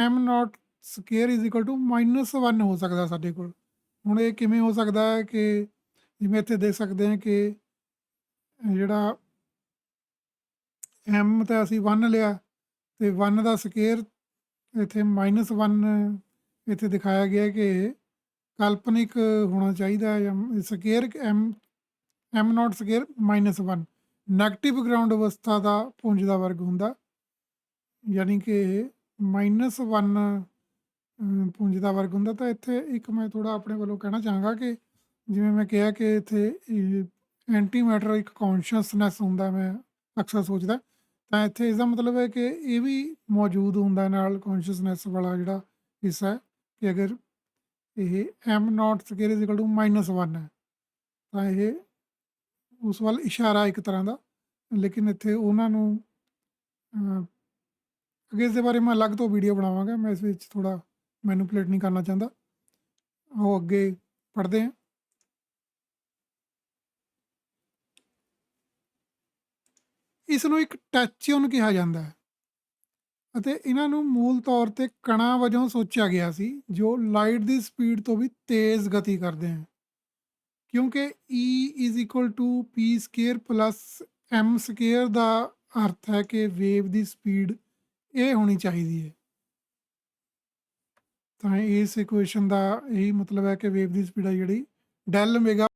M not square is equal to -1 ਹੋ ਸਕਦਾ ਸਾਡੇ ਕੋਲ। ਹੁਣ ਇਹ ਕਿਵੇਂ ਹੋ ਸਕਦਾ ਹੈ ਕਿ ਜਿਵੇਂ ਇੱਥੇ ਦੇਖ ਸਕਦੇ ਹਾਂ ਕਿ ਜਿਹੜਾ m ਤਾਂ ਅਸੀਂ 1 ਲਿਆ ਤੇ 1 ਦਾ ਸਕੇਅਰ ਇੱਥੇ -1 ਇੱਥੇ ਦਿਖਾਇਆ ਗਿਆ ਕਿ ਕਾਲਪਨਿਕ ਹੋਣਾ ਚਾਹੀਦਾ ਹੈ square square m m not square -1 negative ground ਅਵਸਥਾ ਦਾ ਪੁੰਜ ਦਾ ਵਰਗ ਹੁੰਦਾ, ਯਾਨੀ ਕਿ -1 ਪੁੰਜ ਦਾ ਵਰਗ ਹੁੰਦਾ ਤਾਂ ਇੱਥੇ ਇੱਕ ਮੈਂ ਥੋੜ੍ਹਾ ਆਪਣੇ ਵੱਲੋਂ ਕਹਿਣਾ ਚਾਹਾਂਗਾ ਕਿ ਜਿਵੇਂ ਮੈਂ ਕਿਹਾ ਕਿ ਇੱਥੇ ਐਂਟੀ ਮੈਟਰ ਇੱਕ ਕੌਨਸ਼ੀਅਸਨੈਸ ਹੁੰਦਾ ਮੈਂ ਅਕਸਰ ਸੋਚਦਾ ਤਾਂ ਇੱਥੇ ਇਸਦਾ ਮਤਲਬ ਹੈ ਕਿ ਇਹ ਵੀ ਮੌਜੂਦ ਹੁੰਦਾ ਨਾਲ ਕੌਨਸ਼ੀਅਸਨੈਸ ਵਾਲਾ ਜਿਹੜਾ ਹਿੱਸਾ ਹੈ ਕਿ ਅਗਰ ਇਹ m naught square is equal to -1 ਹੈ ਤਾਂ ਇਹ ਉਸ ਵੱਲ ਇਸ਼ਾਰਾ ਇੱਕ ਤਰ੍ਹਾਂ ਦਾ ਲੇਕਿਨ ਇੱਥੇ ਉਹਨਾਂ ਨੂੰ ਅ, ਅੱਗੇ ਇਸ ਦੇ ਬਾਰੇ ਮੈਂ ਅਲੱਗ ਤੋਂ ਵੀਡੀਓ ਬਣਾਵਾਂਗਾ, ਮੈਂ ਇਸ ਵਿੱਚ ਥੋੜਾ ਮੈਨੂਪਲੇਟ ਨਹੀਂ ਕਰਨਾ ਚਾਹੁੰਦਾ। ਉਹ ਅੱਗੇ ਪੜ੍ਹਦੇ ਹਾਂ। ਇਸ ਨੂੰ ਇੱਕ ਟੈਚਿਓਨ ਕਿਹਾ ਜਾਂਦਾ ਹੈ। ਅਤੇ ਇਹਨਾਂ ਨੂੰ ਮੂਲ ਤੌਰ ਤੇ ਕਣਾਂ ਵਜੋਂ ਸੋਚਿਆ ਗਿਆ ਸੀ, ਜੋ ਲਾਈਟ ਦੀ ਸਪੀਡ ਤੋਂ ਵੀ ਤੇਜ਼ ਗਤੀ ਕਰਦੇ ਹਨ। ਕਿਉਂਕਿ E is equal to p square plus m square ਦਾ ਅਰਥ ਹੈ ਕਿ ਵੇਵ ਦੀ ਸਪੀਡ ਇਹ ਹੋਣੀ ਚਾਹੀਦੀ ਹੈ। ਤਾਂ ਇਸ ਇਕੁਏਸ਼ਨ ਦਾ ਇਹੀ ਮਤਲਬ ਹੈ ਕਿ ਵੇਵ ਦੀ ਸਪੀਡ ਹੈ ਜਿਹੜੀ ਡੈਲ ਓਮੇਗਾ